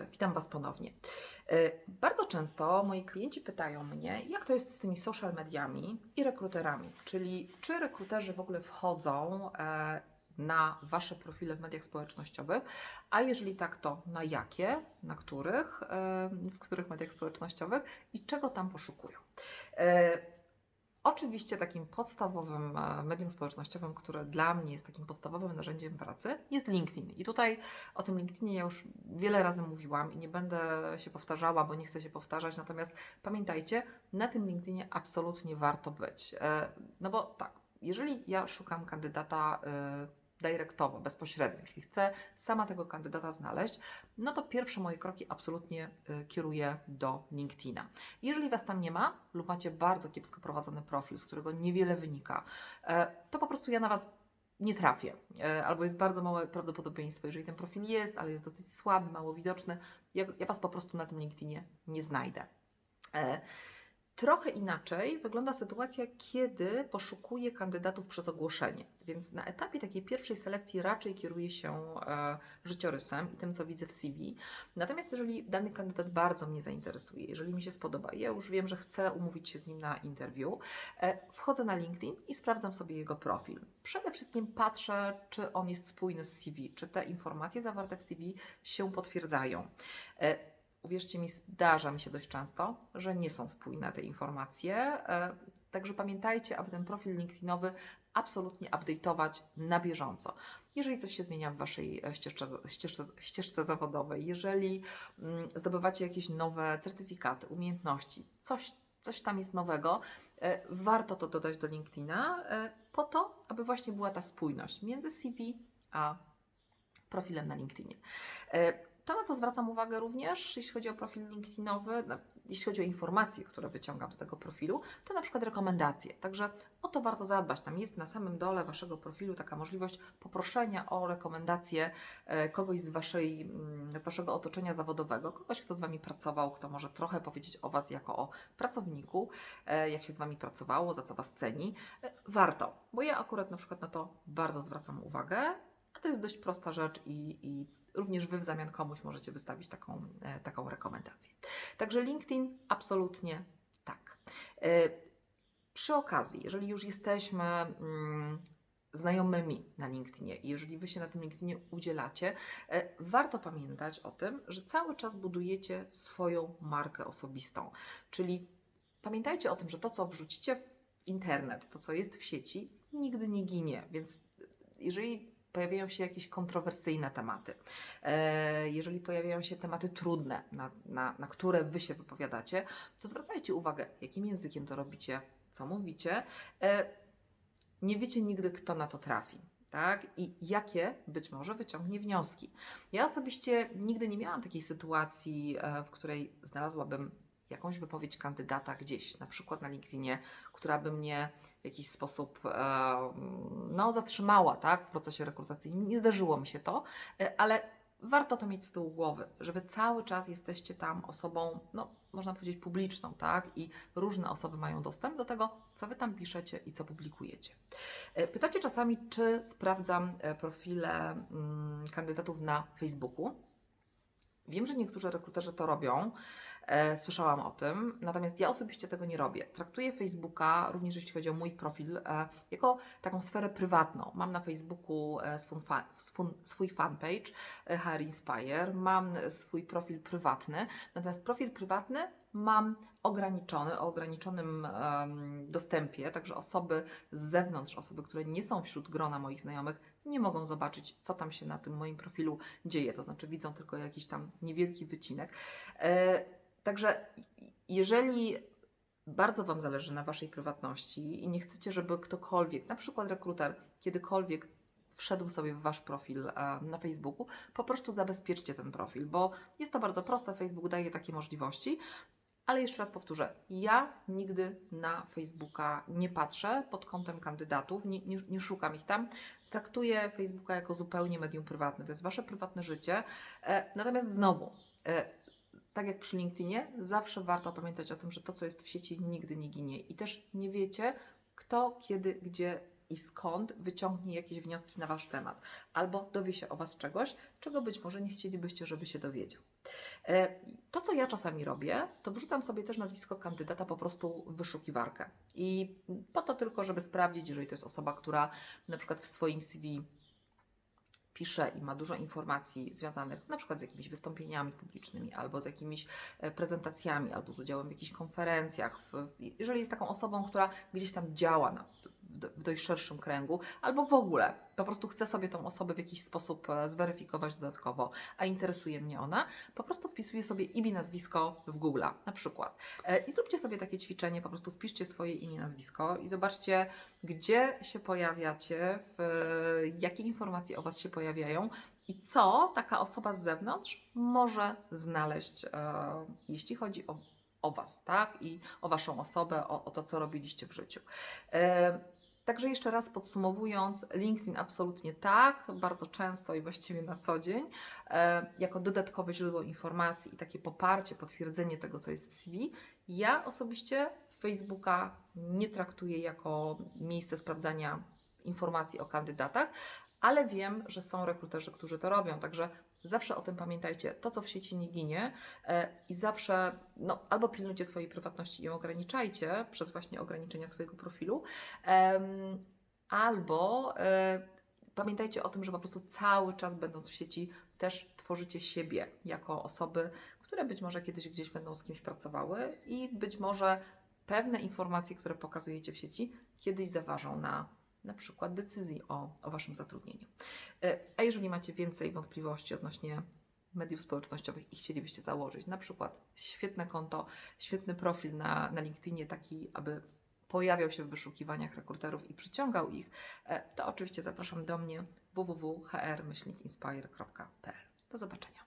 dobry, witam Was ponownie. E, Bardzo często moi klienci pytają mnie, jak to jest z tymi social mediami i rekruterami, czyli czy rekruterzy w ogóle wchodzą e, na Wasze profile w mediach społecznościowych, a jeżeli tak, to na jakie, na których, e, w których mediach społecznościowych i czego tam poszukują. Oczywiście takim podstawowym e, medium społecznościowym, które dla mnie jest takim podstawowym narzędziem pracy, jest LinkedIn. I tutaj o tym LinkedInie ja już wiele razy mówiłam i nie będę się powtarzała, bo nie chcę się powtarzać. Natomiast pamiętajcie, na tym LinkedInie absolutnie warto być. E, No bo tak, jeżeli ja szukam kandydata y, dyrektowo, bezpośrednio, czyli chcę sama tego kandydata znaleźć, no to pierwsze moje kroki absolutnie y, kieruję do LinkedIna. Jeżeli Was tam nie ma lub macie bardzo kiepsko prowadzony profil, z którego niewiele wynika, e, to po prostu ja na Was nie trafię, e, albo jest bardzo małe prawdopodobieństwo, jeżeli ten profil jest, ale jest dosyć słaby, mało widoczny, ja, ja Was po prostu na tym LinkedInie nie znajdę. E, Trochę inaczej wygląda sytuacja, kiedy poszukuję kandydatów przez ogłoszenie. Więc na etapie takiej pierwszej selekcji raczej kieruję się e, życiorysem i tym, co widzę w CV. Natomiast jeżeli dany kandydat bardzo mnie zainteresuje, jeżeli mi się spodoba, ja już wiem, że chcę umówić się z nim na interwiu, e, wchodzę na LinkedIn i sprawdzam sobie jego profil. Przede wszystkim patrzę, czy on jest spójny z CV, czy te informacje zawarte w CV się potwierdzają. Uwierzcie mi, zdarza mi się dość często, że nie są spójne te informacje. e, Także pamiętajcie, aby ten profil LinkedInowy absolutnie update'ować na bieżąco. Jeżeli coś się zmienia w Waszej e, ścieżce, ścieżce, ścieżce zawodowej, jeżeli mm, zdobywacie jakieś nowe certyfikaty, umiejętności, coś, coś tam jest nowego, e, warto to dodać do LinkedIna po to, aby właśnie była ta spójność między CV a profilem na LinkedInie. To, na co zwracam uwagę również, jeśli chodzi o profil LinkedInowy, jeśli chodzi o informacje, które wyciągam z tego profilu, to na przykład rekomendacje. Także o to warto zadbać. Tam jest na samym dole Waszego profilu taka możliwość poproszenia o rekomendację e, kogoś z, waszej, mm, z Waszego otoczenia zawodowego, kogoś, kto z Wami pracował, kto może trochę powiedzieć o Was jako o pracowniku, e, jak się z Wami pracowało, za co Was ceni. E, Warto, bo ja akurat na przykład na to bardzo zwracam uwagę, a to jest dość prosta rzecz i, i również Wy w zamian komuś możecie wystawić taką, e, taką rekomendację. Także LinkedIn absolutnie tak. E, Przy okazji, jeżeli już jesteśmy mm, znajomymi na LinkedInie i jeżeli Wy się na tym LinkedInie udzielacie, e, warto pamiętać o tym, że cały czas budujecie swoją markę osobistą. Czyli pamiętajcie o tym, że to, co wrzucicie w internet, to, co jest w sieci, nigdy nie ginie. Więc jeżeli pojawiają się jakieś kontrowersyjne tematy, e, jeżeli pojawiają się tematy trudne, na, na, na które Wy się wypowiadacie, to zwracajcie uwagę, jakim językiem to robicie, co mówicie. E, Nie wiecie nigdy, kto na to trafi. Tak? I jakie być może wyciągnie wnioski. Ja osobiście nigdy nie miałam takiej sytuacji, e, w której znalazłabym jakąś wypowiedź kandydata gdzieś, na przykład na LinkedInie, która by mnie w jakiś sposób no, zatrzymała tak, w procesie rekrutacyjnym. Nie zdarzyło mi się to, e, ale warto to mieć z tyłu głowy, że Wy cały czas jesteście tam osobą, no, można powiedzieć, publiczną, tak? I różne osoby mają dostęp do tego, co Wy tam piszecie i co publikujecie. E, Pytacie czasami, czy sprawdzam e, profile mm, kandydatów na Facebooku. Wiem, że niektórzy rekruterzy to robią. E, Słyszałam o tym, natomiast ja osobiście tego nie robię. Traktuję Facebooka, również jeśli chodzi o mój profil, e, jako taką sferę prywatną. Mam na Facebooku e, swój, fa- swój, swój fanpage HR Inspire, mam swój profil prywatny, natomiast profil prywatny mam ograniczony, o ograniczonym dostępie, także osoby z zewnątrz, osoby, które nie są wśród grona moich znajomych, nie mogą zobaczyć, co tam się na tym moim profilu dzieje, to znaczy widzą tylko jakiś tam niewielki wycinek. Także jeżeli bardzo Wam zależy na Waszej prywatności i nie chcecie, żeby ktokolwiek, na przykład rekruter, kiedykolwiek wszedł sobie w Wasz profil e, na Facebooku, po prostu zabezpieczcie ten profil, bo jest to bardzo proste, Facebook daje takie możliwości. Ale jeszcze raz powtórzę, ja nigdy na Facebooka nie patrzę pod kątem kandydatów, nie, nie, nie szukam ich tam. Traktuję Facebooka jako zupełnie medium prywatne. To jest Wasze prywatne życie. E, natomiast znowu, e, tak jak przy LinkedInie, zawsze warto pamiętać o tym, że to, co jest w sieci, nigdy nie ginie. I też nie wiecie, kto, kiedy, gdzie i skąd wyciągnie jakieś wnioski na Wasz temat, albo dowie się o Was czegoś, czego być może nie chcielibyście, żeby się dowiedział. E, To, co ja czasami robię, to wrzucam sobie też nazwisko kandydata po prostu w wyszukiwarkę. I po to tylko, żeby sprawdzić, jeżeli to jest osoba, która na przykład w swoim CV pisze i ma dużo informacji związanych na przykład z jakimiś wystąpieniami publicznymi, albo z jakimiś e, prezentacjami, albo z udziałem w jakichś konferencjach. W, jeżeli jest taką osobą, która gdzieś tam działa na, w, do- w dość szerszym kręgu, albo w ogóle po prostu chce sobie tą osobę w jakiś sposób e, zweryfikować dodatkowo, a interesuje mnie ona, po prostu wpisuję sobie imię, nazwisko w Google na przykład. E, I zróbcie sobie takie ćwiczenie, po prostu wpiszcie swoje imię, nazwisko i zobaczcie, gdzie się pojawiacie, w, jakie informacje o Was się pojawiają i co taka osoba z zewnątrz może znaleźć, e, jeśli chodzi o, o Was, tak? I o Waszą osobę, o, o to, co robiliście w życiu. E, Także jeszcze raz podsumowując, LinkedIn absolutnie tak, bardzo często i właściwie na co dzień, e, jako dodatkowe źródło informacji i takie poparcie, potwierdzenie tego, co jest w CV. Ja osobiście Facebooka nie traktuję jako miejsce sprawdzania informacji o kandydatach, ale wiem, że są rekruterzy, którzy to robią, także zawsze o tym pamiętajcie. To, co w sieci nie ginie e, i zawsze no, albo pilnujcie swojej prywatności i ją ograniczajcie przez właśnie ograniczenia swojego profilu, albo e, pamiętajcie o tym, że po prostu cały czas będąc w sieci też tworzycie siebie jako osoby, które być może kiedyś gdzieś będą z kimś pracowały i być może pewne informacje, które pokazujecie w sieci, kiedyś zaważą na na przykład decyzji o, o Waszym zatrudnieniu. E, A jeżeli macie więcej wątpliwości odnośnie mediów społecznościowych i chcielibyście założyć na przykład świetne konto, świetny profil na, na LinkedInie, taki, aby pojawiał się w wyszukiwaniach rekruterów i przyciągał ich, e, to oczywiście zapraszam do mnie www.hr-inspire.pl. Do zobaczenia.